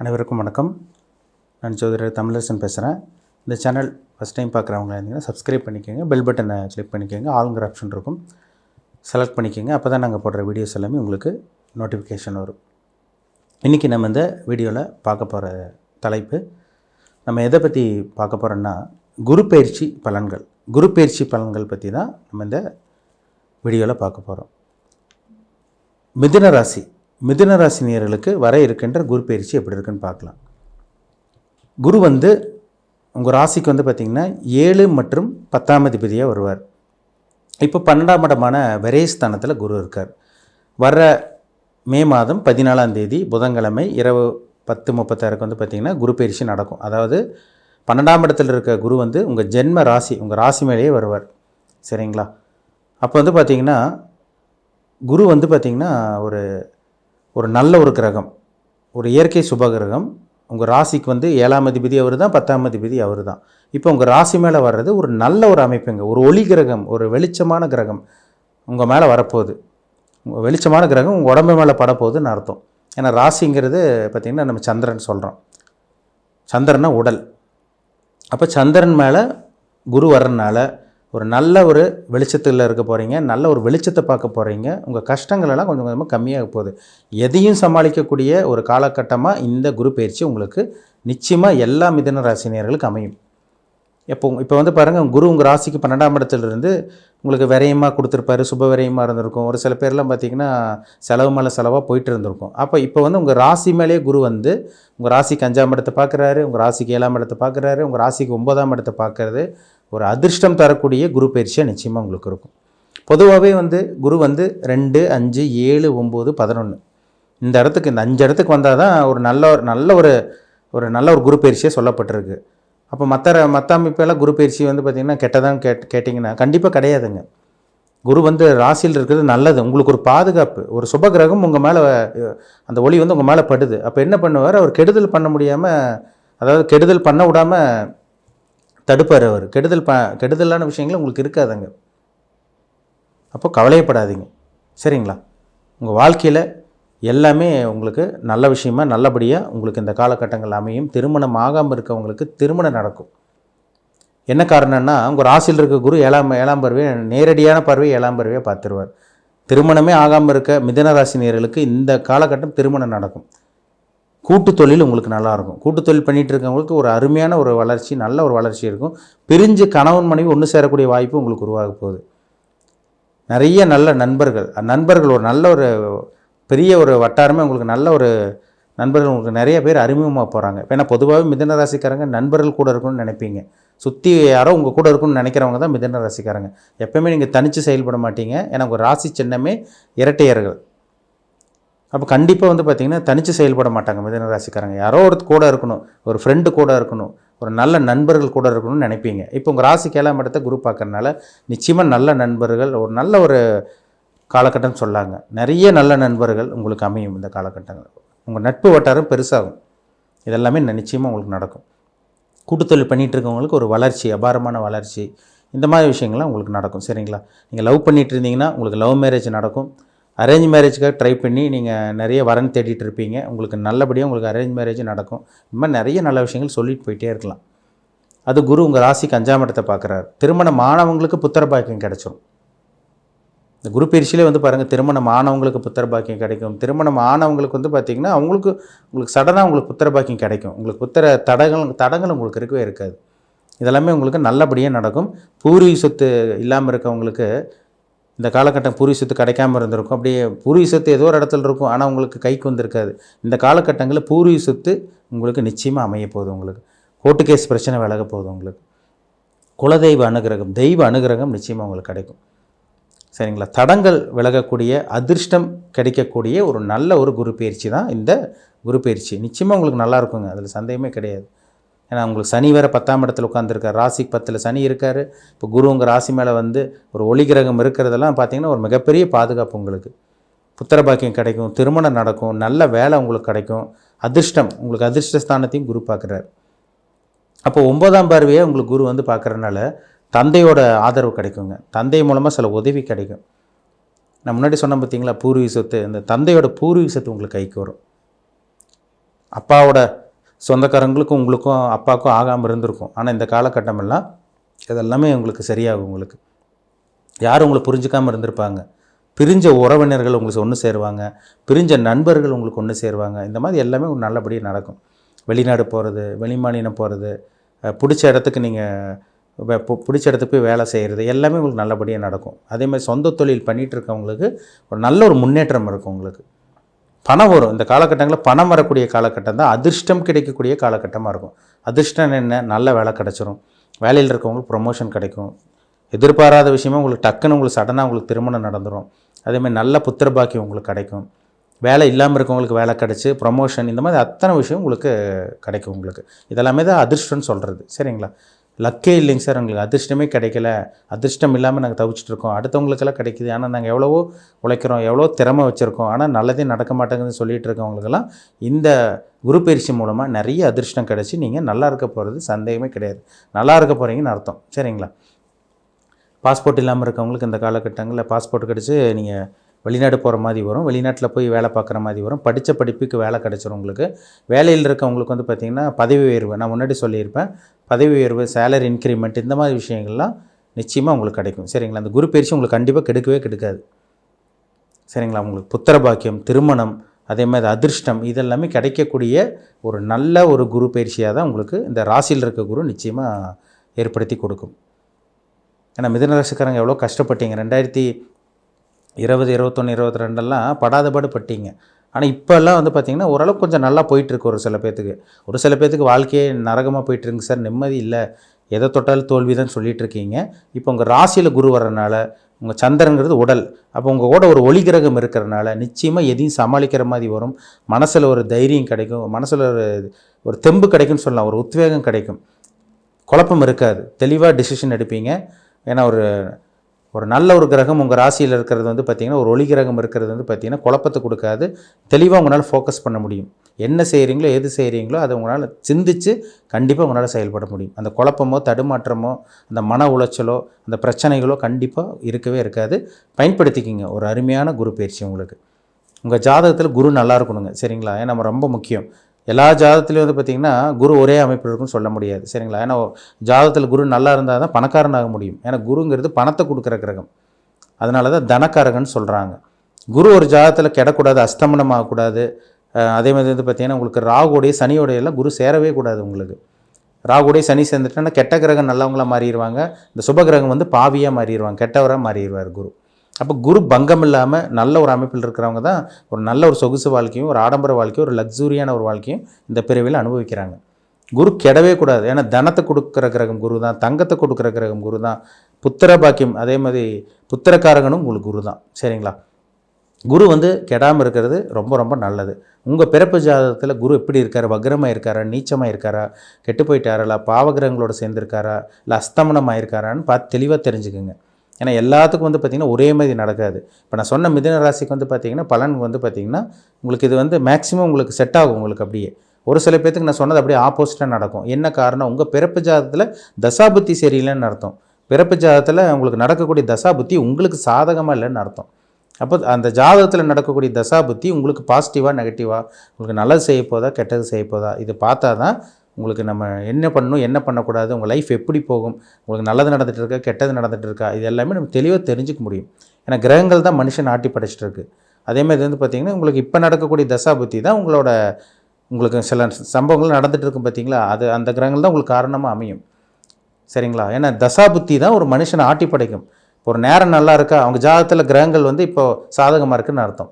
அனைவருக்கும் வணக்கம். நான் சௌதரி தமிழரசன் பேசுகிறேன் இந்த சேனல் ஃபஸ்ட் டைம் பார்க்குறவங்க இருந்தீங்கன்னா சப்ஸ்கிரைப் பண்ணிக்கோங்க பெல் பட்டனை கிளிக் பண்ணிக்கோங்க ஆளுங்கிற ஆப்ஷன் இருக்கும். செலக்ட் பண்ணிக்கோங்க அப்போ தான் நாங்கள் போடுற வீடியோஸ் எல்லாமே உங்களுக்கு நோட்டிஃபிகேஷன் வரும். இன்றைக்கி நம்ம இந்த வீடியோவில் பார்க்க போகிற தலைப்பு நம்ம எதை பற்றி பார்க்க போகிறோன்னா குரு பயிற்சி பலன்கள். குரு பயிற்சி பலன்கள் பற்றி தான் நம்ம இந்த வீடியோவில் பார்க்க போகிறோம் மிதுன ராசி. மிதுன ராசி வர இருக்கின்ற குரு பயிற்சி எப்படி இருக்குன்னு பார்க்கலாம். குரு வந்து உங்கள் ராசிக்கு வந்து பார்த்திங்கன்னா ஏழு மற்றும் பத்தாம் அதிபதியாக வருவார். இப்போ பன்னெண்டாம் இடமான விரயஸ்தானத்தில் குரு இருக்கார். வர்ற மே மாதம் பதினாலாம் தேதி புதன்கிழமை இரவு பத்து முப்பத்தாறுக்கு வந்து பார்த்திங்கன்னா குரு பயிற்சி நடக்கும். அதாவது பன்னெண்டாம் இடத்துல இருக்க குரு வந்து உங்கள் ஜென்ம ராசி உங்கள் ராசி மேலேயே வருவார். சரிங்களா? அப்போ வந்து பார்த்திங்கன்னா குரு வந்து பார்த்திங்கன்னா ஒரு ஒரு நல்ல ஒரு கிரகம் ஒரு இயற்கை சுப கிரகம் உங்கள் ராசிக்கு வந்து ஏழாம் அதிபதி அவர் தான் பத்தாம் அதிபதி அவர் தான். இப்போ உங்கள் ராசி மேலே வர்றது ஒரு நல்ல ஒரு அமைப்புங்க. ஒரு ஒளி கிரகம் ஒரு வெளிச்சமான கிரகம் உங்கள் மேலே வரப்போகுது. உங்கள் வெளிச்சமான கிரகம் உங்கள் உடம்பு மேலே படப்போகுதுன்னு அர்த்தம். ஏன்னா ராசிங்கிறது பார்த்திங்கன்னா நம்ம சந்திரன் சொல்கிறோம் சந்திரனா உடல். அப்போ சந்திரன் மேலே குரு வர்றதுனால ஒரு நல்ல ஒரு வெளிச்சத்தில் இருக்க போகிறீங்க நல்ல ஒரு வெளிச்சத்தை பார்க்க போகிறீங்க உங்கள் கஷ்டங்களெல்லாம் கொஞ்சம் கொஞ்சமாக கம்மியாக போகுது. எதையும் சமாளிக்கக்கூடிய ஒரு காலகட்டமாக இந்த குரு பயிற்சி உங்களுக்கு நிச்சயமாக எல்லா மிதன ராசினியர்களுக்கு அமையும். எப்போ இப்போ வந்து பாருங்கள் குரு உங்கள் ராசிக்கு பன்னெண்டாம் இடத்துலேருந்து உங்களுக்கு விரயமாக கொடுத்துருப்பாரு சுப விரயமாக இருந்திருக்கும். ஒரு சில பேர்லாம் பார்த்தீங்கன்னா செலவு மேலே செலவாக போயிட்டு இருந்திருக்கும். அப்போ இப்போ வந்து உங்கள் ராசி மேலே குரு வந்து உங்கள் ராசிக்கு அஞ்சாம் இடத்தை பார்க்குறாரு உங்கள் ராசிக்கு ஏழாம் இடத்தை பார்க்குறாரு உங்கள் ராசிக்கு ஒன்பதாம் இடத்தை பார்க்குறது ஒரு அதிர்ஷ்டம் தரக்கூடிய குரு பயிற்சியாக நிச்சயமாக உங்களுக்கு இருக்கும். பொதுவாகவே வந்து குரு வந்து ரெண்டு அஞ்சு ஏழு ஒம்பது பதினொன்று இந்த இடத்துக்கு இந்த அஞ்சு இடத்துக்கு வந்தால் தான் ஒரு நல்ல ஒரு நல்ல ஒரு ஒரு நல்ல ஒரு குரு பயிற்சியாக சொல்லப்பட்டிருக்கு. அப்போ மற்ற மற்ற அமைப்பெல்லாம் குரு பயிற்சி வந்து பார்த்திங்கன்னா கெட்டதான் கேட் கேட்டிங்கன்னா கண்டிப்பாக கிடையாதுங்க. குரு வந்து ராசியில் இருக்கிறது நல்லது. உங்களுக்கு ஒரு பாதுகாப்பு ஒரு சுப கிரகம் உங்கள் மேலே அந்த ஒளி வந்து உங்கள் மேலே படுது. அப்போ என்ன பண்ணுவார்? அவர் கெடுதல் பண்ண முடியாமல் அதாவது கெடுதல் பண்ண விடாமல் தடுப்பார் அவர். கெடுதல் ப கெடுதலான விஷயங்கள் உங்களுக்கு இருக்காதுங்க. அப்போ கவலையப்படாதீங்க. சரிங்களா? உங்கள் வாழ்க்கையில் எல்லாமே உங்களுக்கு நல்ல விஷயமா நல்லபடியாக உங்களுக்கு இந்த காலகட்டங்கள் அமையும். திருமணம் ஆகாமல் இருக்கவங்களுக்கு திருமணம் நடக்கும். என்ன காரணம்னா உங்கள் ராசியில் இருக்க குரு ஏழாம் ஏழாம் பருவையை நேரடியான பறவை ஏழாம் பறவையை பார்த்துருவார். திருமணமே ஆகாமல் இருக்க மிதன ராசி நேர்களுக்கு இந்த காலகட்டம் திருமணம் நடக்கும். கூட்டு தொழில் உங்களுக்கு நல்லாயிருக்கும். கூட்டு தொழில் பண்ணிகிட்டு இருக்கவங்களுக்கு ஒரு அருமையான ஒரு வளர்ச்சி நல்ல ஒரு வளர்ச்சி இருக்கும். பிரிஞ்சு கணவன் மனைவி ஒன்று சேரக்கூடிய வாய்ப்பு உங்களுக்கு உருவாக போகுது. நிறைய நல்ல நண்பர்கள். நண்பர்கள் ஒரு நல்ல ஒரு பெரிய ஒரு வட்டாரமே உங்களுக்கு நல்ல ஒரு நண்பர்கள் உங்களுக்கு நிறைய பேர் அறிமுகமாக போகிறாங்க ஏன்னா பொதுவாகவே மிதன ராசிக்காரங்க நண்பர்கள் கூட இருக்கணும்னு நினைப்பீங்க. சுற்றி யாரோ உங்கள் கூட இருக்கணும்னு நினைக்கிறவங்க தான் மிதன ராசிக்காரங்க. எப்பவுமே நீங்கள் தனித்து செயல்பட மாட்டீங்க. ஏன்னா உங்கள் ராசி சின்னமே இரட்டையர்கள். அப்போ கண்டிப்பாக வந்து பார்த்திங்கன்னா தனித்து செயல்பட மாட்டாங்க மிதன ராசிக்காரங்க. யாரோ ஒரு கூட இருக்கணும். ஒரு ஃப்ரெண்டு கூட இருக்கணும். ஒரு நல்ல நண்பர்கள் கூட இருக்கணும்னு நினைப்பீங்க. இப்போ உங்கள் ராசிக்கு ஏழாம் இடத்த குரூப் பார்க்கறனால நிச்சயமாக நல்ல நண்பர்கள் ஒரு நல்ல ஒரு காலகட்டம் சொல்லாங்க. நிறைய நல்ல நண்பர்கள் உங்களுக்கு அமையும் இந்த காலகட்டங்கள். உங்கள் நட்பு வட்டாரம் பெருசாகும். இதெல்லாமே நிச்சயமாக உங்களுக்கு நடக்கும். கூட்டுத்தொழில் பண்ணிகிட்டு இருக்கவங்களுக்கு ஒரு வளர்ச்சி அபாரமான வளர்ச்சி. இந்த மாதிரி விஷயங்கள்லாம் உங்களுக்கு நடக்கும். சரிங்களா? நீங்கள் லவ் பண்ணிகிட்டு இருந்தீங்கன்னா உங்களுக்கு லவ் மேரேஜ் நடக்கும். அரேஞ்ச் மேரேஜ்க்காக ட்ரை பண்ணி நீங்கள் நிறைய வரன் தேடிட்டு இருப்பீங்க. உங்களுக்கு நல்லபடியாக உங்களுக்கு அரேஞ்ச் மேரேஜ் நடக்கும். இந்த மாதிரி நிறைய நல்ல விஷயங்கள் சொல்லிட்டு போயிட்டே இருக்கலாம். அது குரு உங்கள் ராசிக்கு அஞ்சாம் இடத்தை பார்க்குறாரு. திருமணம் ஆனவங்களுக்கு புத்திர பாக்கியம் கிடைச்சிரும். இந்த குரு பயிற்சியிலே வந்து பாருங்கள் திருமணம் ஆனவங்களுக்கு புத்திர பாக்கியம் கிடைக்கும். திருமணம் ஆனவங்களுக்கு வந்து பார்த்திங்கன்னா அவங்களுக்கு உங்களுக்கு சடனாக உங்களுக்கு புத்திர பாக்கியம் கிடைக்கும். உங்களுக்கு புத்திர தடங்கள் தடங்கள் உங்களுக்கு இருக்கவே இருக்காது. இதெல்லாமே உங்களுக்கு நல்லபடியாக நடக்கும். பூர்வீக சொத்து இல்லாமல் இருக்கவங்களுக்கு இந்த காலகட்டம் பூர்வீக சொத்து கிடைக்காம இருந்திருக்கும். அப்படியே பூர்வீக சொத்து ஏதோ ஒரு இடத்துல இருக்கும். ஆனால் உங்களுக்கு கைக்கு வந்திருக்காது. இந்த காலகட்டங்களில் பூர்வீக சொத்து உங்களுக்கு நிச்சயமாக அமைய போகுது உங்களுக்கு. கோர்ட்டு கேஸ் பிரச்சனை விலக போகுது உங்களுக்கு. குலதெய்வ அனுகிரகம் தெய்வ அனுகிரகம் நிச்சயமாக உங்களுக்கு கிடைக்கும். சரிங்களா? தடங்கள் விலகக்கூடிய அதிர்ஷ்டம் கிடைக்கக்கூடிய ஒரு நல்ல ஒரு குரு பயிற்சி தான் இந்த குரு பயிற்சி. நிச்சயமாக உங்களுக்கு நல்லா இருக்குங்க. அதில் சந்தேகமே கிடையாது. ஏன்னா உங்களுக்கு சனி வேறு பத்தாம் இடத்துல உட்காந்துருக்கார் ராசிக்கு பத்தில் சனி இருக்கார். இப்போ குரு உங்கள் ராசி மேலே வந்து ஒரு ஒளி கிரகம் இருக்கிறதெல்லாம் பார்த்தீங்கன்னா ஒரு மிகப்பெரிய பாதுகாப்பு உங்களுக்கு. புத்திர பாக்கியம் கிடைக்கும் திருமணம் நடக்கும் நல்ல வேலை உங்களுக்கு கிடைக்கும். அதிர்ஷ்டம் உங்களுக்கு அதிர்ஷ்ட ஸ்தானத்தையும் குரு பார்க்குறாரு அப்போ ஒன்பதாம் பார்வையை உங்களுக்கு குரு வந்து பார்க்குறதுனால தந்தையோட ஆதரவு கிடைக்குங்க. தந்தை மூலமாக சில உதவி கிடைக்கும். நான் முன்னாடி சொன்னேன் பார்த்தீங்களா பூர்வீக சொத்து இந்த தந்தையோட பூர்வீக சொத்து உங்களுக்கு கைக்கு வரும். அப்பாவோட சொந்தக்காரங்களுக்கும் உங்களுக்கும் அப்பாவுக்கும் ஆகாமல் இருந்திருக்கும். ஆனால் இந்த காலகட்டமெல்லாம் இதெல்லாமே உங்களுக்கு சரியாகும் உங்களுக்கு. யாரும் உங்களை புரிஞ்சுக்காமல் இருந்திருப்பாங்க. பிரிஞ்ச உறவினர்கள் உங்களுக்கு ஒன்று சேருவாங்க. பிரிஞ்ச நண்பர்கள் உங்களுக்கு ஒன்று சேருவாங்க. இந்த மாதிரி எல்லாமே நல்லபடியாக நடக்கும். வெளிநாடு போகிறது வெளிமாநிலம் போகிறது பிடிச்ச இடத்துக்கு நீங்கள் பிடிச்ச இடத்துக்கு போய் வேலை செய்கிறது எல்லாமே உங்களுக்கு நல்லபடியாக நடக்கும். அதே மாதிரி சொந்த தொழில் பண்ணிகிட்டு இருக்கவங்களுக்கு ஒரு நல்ல ஒரு முன்னேற்றம் இருக்கும் உங்களுக்கு. பணம் வரும். இந்த காலகட்டங்களில் பணம் வரக்கூடிய காலகட்டம் தான் அதிர்ஷ்டம் கிடைக்கக்கூடிய காலகட்டமாக இருக்கும். அதிர்ஷ்டம் என்ன? நல்ல வேலை கிடச்சிரும். வேலையில் இருக்கவங்களுக்கு ப்ரொமோஷன் கிடைக்கும். எதிர்பாராத விஷயமா உங்களுக்கு டக்குன்னு உங்களுக்கு சடனாக உங்களுக்கு திருமணம் நடந்துடும் அதேமாதிரி நல்ல புத்திர பாக்கியம் உங்களுக்கு கிடைக்கும். வேலை இல்லாமல் இருக்கவங்களுக்கு வேலை கிடச்சி ப்ரொமோஷன் இந்த மாதிரி அத்தனை விஷயம் உங்களுக்கு கிடைக்கும் உங்களுக்கு. இதெல்லாமே தான் அதிர்ஷ்டம்னு சொல்கிறது சரிங்களா? லக்கே இல்லைங்க சார் உங்களுக்கு அதிர்ஷ்டமே கிடைக்கல. அதிர்ஷ்டம் இல்லாமல் நாங்கள் தவிச்சிட்டு இருக்கோம். அடுத்தவங்களுக்கெல்லாம் கிடைக்குது. ஆனால் நாங்கள் எவ்வளவோ உழைக்கிறோம் எவ்வளோ திறமை வச்சுருக்கோம். ஆனால் நல்லதே நடக்க மாட்டேங்குதுன்னு சொல்லிட்டு இருக்கவங்களுக்கெல்லாம் இந்த குரு பயிற்சி மூலமாக நிறைய அதிர்ஷ்டம் கிடச்சி நீங்கள் நல்லா இருக்க போகிறது சந்தேகமே கிடையாது. நல்லா இருக்க போகிறீங்கன்னு அர்த்தம். சரிங்களா? பாஸ்போர்ட் இல்லாமல் இருக்கவங்களுக்கு இந்த காலகட்டங்களில் பாஸ்போர்ட் கிடச்சி நீங்கள் வெளிநாடு போகிற மாதிரி வரும். வெளிநாட்டில் போய் வேலை பார்க்குற மாதிரி வரும். படித்த படிப்புக்கு வேலை கிடச்சிரும் உங்களுக்கு. வேலையில் இருக்கவங்களுக்கு வந்து பார்த்திங்கன்னா பதவி உயர்வு. நான் முன்னாடி சொல்லியிருப்பேன். பதவி உயர்வு சேலரி இன்க்ரிமெண்ட் இந்த மாதிரி விஷயங்கள்லாம் நிச்சயமாக உங்களுக்கு கிடைக்கும். சரிங்களா? அந்த குரு பயிற்சி உங்களுக்கு கண்டிப்பாக கெடுக்கவே கெடுக்காது. சரிங்களா? உங்களுக்கு புத்திர பாக்கியம் திருமணம் அதே மாதிரி அதிர்ஷ்டம் இதெல்லாமே கிடைக்கக்கூடிய ஒரு நல்ல ஒரு குரு பயிற்சியாக தான் உங்களுக்கு இந்த ராசியில் இருக்க குரு நிச்சயமாக ஏற்படுத்தி கொடுக்கும். ஏன்னா மிதனராசிக்காரங்க எவ்வளோ கஷ்டப்பட்டீங்க. ரெண்டாயிரத்தி இருபது இருபத்தொன்று இருபத்தி ரெண்டெல்லாம் படாத பாடு பட்டீங்க. ஆனால் இப்போல்லாம் வந்து பார்த்திங்கன்னா ஓரளவுக்கு கொஞ்சம் நல்லா போயிட்டுருக்கு ஒரு சில பேர்த்துக்கு ஒரு சில பேர்த்துக்கு வாழ்க்கையே நரகமாக போயிட்டுருங்க சார். நிம்மதி இல்லை. எதை தொட்டாலும் தோல்வி தான் சொல்லிட்டு இருக்கீங்க இப்போ உங்கள் ராசியில் குரு வர்றனால உங்கள் சந்திரங்கிறது உடல். அப்போ உங்கள் கூட ஒரு ஒளி கிரகம் இருக்கிறனால நிச்சயமாக எதையும் சமாளிக்கிற மாதிரி வரும். மனசில் ஒரு தைரியம் கிடைக்கும். மனசில் ஒரு ஒரு தெம்பு கிடைக்கும்னு சொல்லலாம். ஒரு உத்வேகம் கிடைக்கும். குழப்பம் இருக்காது. தெளிவாக டிசிஷன் எடுப்பீங்க. ஏன்னா ஒரு ஒரு நல்ல ஒரு கிரகம் உங்கள் ராசியில் இருக்கிறது வந்து பார்த்திங்கன்னா ஒரு ஒளி கிரகம் இருக்கிறது வந்து பார்த்திங்கன்னா குழப்பத்தை கொடுக்காது. தெளிவாக உங்களால் ஃபோக்கஸ் பண்ண முடியும். என்ன செய்கிறீங்களோ எது செய்கிறீங்களோ அதை உங்களால் சிந்திச்சு கண்டிப்பாக உங்களால் செயல்பட முடியும். அந்த குழப்பமோ தடுமாற்றமோ அந்த மன உளைச்சலோ அந்த பிரச்சனைகளோ கண்டிப்பாக இருக்கவே இருக்காது. பயன்படுத்திக்கிங்க. ஒரு அருமையான குரு பயிற்சி உங்களுக்கு. உங்கள் ஜாதகத்தில் குரு நல்லா இருக்கணுங்க. சரிங்களா? ஏன்னா நம்ம ரொம்ப முக்கியம். எல்லா ஜாதத்துலேயும் வந்து பார்த்திங்கன்னா குரு ஒரே அமைப்பில் இருக்குன்னு சொல்ல முடியாது. சரிங்களா? ஏன்னா ஜாதகத்தில் குரு நல்லா இருந்தால் தான் பணக்காரனாக முடியும். ஏன்னா குருங்கிறது பணத்தை கொடுக்குற கிரகம். அதனால தான் தனக்காரகன்னு சொல்கிறாங்க குரு ஒரு ஜாதத்தில் கெடக்கூடாது அஸ்தமனம் ஆகக்கூடாது. அதே மாதிரி வந்து பார்த்திங்கன்னா உங்களுக்கு ராகுடைய சனியோடைய எல்லாம் குரு சேரவே கூடாது உங்களுக்கு. ராகுடைய சனி சேர்ந்துட்டோன்னா கெட்ட கிரகம் நல்லவங்களாக மாறிடுவாங்க. இந்த சுப கிரகம் வந்து பாவியாக மாறிடுவாங்க கெட்டவராக மாறிடுவார் குரு. அப்போ குரு பங்கம் இல்லாமல் நல்ல ஒரு அமைப்பில் இருக்கிறவங்க தான் ஒரு நல்ல ஒரு சொகுசு வாழ்க்கையும் ஒரு ஆடம்பர வாழ்க்கையும் ஒரு லக்ஸூரியான ஒரு வாழ்க்கையும் இந்த பிறவியில் அனுபவிக்கிறாங்க. குரு கெடவே கூடாது. ஏன்னா தனத்தை கொடுக்குற கிரகம் குரு தான் தங்கத்தை கொடுக்குற கிரகம் குரு தான் புத்திர பாக்கியம் அதே மாதிரி புத்திரக்காரகனும் உங்களுக்கு குரு தான். சரிங்களா? குரு வந்து கெடாமல் இருக்கிறது ரொம்ப ரொம்ப நல்லது. உங்கள் பிறப்பு ஜாதகத்தில் குரு எப்படி இருக்கார்? வக்ரமாக இருக்காரா? நீச்சமாக இருக்காரா? கெட்டு போயிட்டாரா? இல்லை பாவகிரகங்களோட சேர்ந்துருக்காரா? இல்லை அஸ்தமனமாக இருக்காரான்னு பார்த்து தெளிவாக தெரிஞ்சுக்குங்க. ஏன்னா எல்லாத்துக்கும் வந்து பார்த்திங்கன்னா ஒரே மாதிரி நடக்காது. இப்போ நான் சொன்ன மிதன ராசிக்கு வந்து பார்த்திங்கன்னா பலன் வந்து பார்த்திங்கன்னா உங்களுக்கு இது வந்து மேக்ஸிமம் உங்களுக்கு செட் ஆகும் உங்களுக்கு அப்படியே. ஒரு சில பேர்த்துக்கு நான் சொன்னது அப்படியே ஆப்போசிட்டாக நடக்கும். என்ன காரணம்? உங்கள் பிறப்பு ஜாதத்தில் தசாபுத்தி சரியில்லைன்னு அர்த்தம். பிறப்பு ஜாதத்தில் உங்களுக்கு நடக்கக்கூடிய தசாபுத்தி உங்களுக்கு சாதகமாக இல்லைன்னு அர்த்தம். அப்போ அந்த ஜாதகத்தில் நடக்கக்கூடிய தசாபுத்தி உங்களுக்கு பாசிட்டிவாக நெகட்டிவாக உங்களுக்கு நல்லது செய்ய போதா கெட்டது செய்ய போதா இது பார்த்தா தான் உங்களுக்கு நம்ம என்ன பண்ணணும் என்ன பண்ணக்கூடாது உங்கள் லைஃப் எப்படி போகும் உங்களுக்கு நல்லது நடந்துகிட்டு இருக்கா கெட்டது நடந்துகிட்டு இருக்கா இது எல்லாமே நம்ம தெளிவாக தெரிஞ்சுக்க முடியும். ஏன்னா கிரகங்கள் தான் மனுஷன் ஆட்டி படைச்சிட்டு இருக்குது அதேமாதிரி வந்து பார்த்திங்கன்னா உங்களுக்கு இப்போ நடக்கக்கூடிய தசாபுத்தி தான் உங்களோட உங்களுக்கு சில சம்பவங்கள் நடந்துகிட்டு இருக்கும் பார்த்தீங்களா அது அந்த கிரகங்கள் தான் உங்களுக்கு காரணமாக அமையும். சரிங்களா? ஏன்னா தசாபுத்தி தான் ஒரு மனுஷனை ஆட்டி படைக்கும். ஒரு நேரம் நல்லா இருக்கா? அவங்க ஜாதகத்தில் கிரகங்கள் வந்து இப்போ சாதகமாக இருக்குன்னு அர்த்தம்.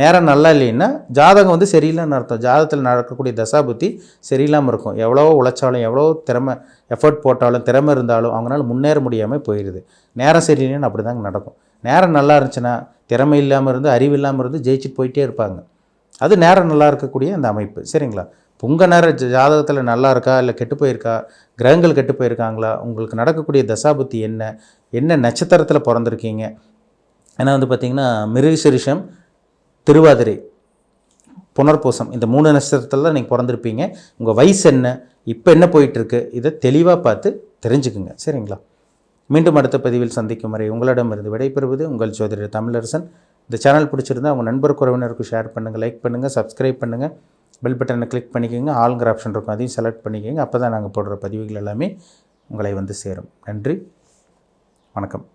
நேரம் நல்லா இல்லைன்னா ஜாதகம் வந்து சரியில்லைன்னு அர்த்தம். ஜாதகத்தில் நடக்கக்கூடிய தசாபுத்தி சரியில்லாமல் இருக்கும். எவ்வளோ உழைச்சாலும் எவ்வளோ திறமை எஃபர்ட் போட்டாலும் திறமை இருந்தாலும் அவங்களால முன்னேற முடியாமல் போயிடுது நேரம் சரியில்லைன்னு அப்படி தாங்க நடக்கும். நேரம் நல்லா இருந்துச்சுன்னா திறமை இல்லாமல் இருந்து அறிவு இல்லாமல் இருந்து ஜெயிச்சுட்டு போயிட்டே இருப்பாங்க. அது நேரம் நல்லா இருக்கக்கூடிய அந்த அமைப்பு. சரிங்களா? உங்கள் நேரம் ஜாதகத்தில் நல்லா இருக்கா இல்லை கெட்டு போயிருக்கா கிரகங்கள் கெட்டு போயிருக்காங்களா உங்களுக்கு நடக்கக்கூடிய தசாபுத்தி என்ன என்ன நட்சத்திரத்தில் பிறந்திருக்கீங்க? ஏன்னா வந்து பார்த்திங்கன்னா மிருகசிரிஷம் திருவாதிரை புனர்பூசம் இந்த மூணு நட்சத்திரத்தில் தான் நீங்கள் பிறந்திருப்பீங்க. உங்கள் வயசு என்ன? இப்போ என்ன போயிட்டுருக்கு? இதை தெளிவாக பார்த்து தெரிஞ்சுக்குங்க. சரிங்களா? மீண்டும் அடுத்த பதிவில் சந்திக்கும் வரை உங்களிடமிருந்து விடைபெறுவது உங்கள் ஜோதிடர் தமிழரசன். இந்த சேனல் பிடிச்சிருந்தா உங்கள் நண்பர் குறவினருக்கு ஷேர் பண்ணுங்கள் லைக் பண்ணுங்கள் சப்ஸ்கிரைப் பண்ணுங்கள் பெல் பட்டனை கிளிக் பண்ணிக்கோங்க. ஆளுங்கிற ஆப்ஷன் இருக்கும். அதையும் செலக்ட் பண்ணிக்கோங்க. அப்போ தான் நாங்கள் போடுற பதிவுகள் எல்லாமே உங்களை வந்து சேரும். நன்றி. வணக்கம்.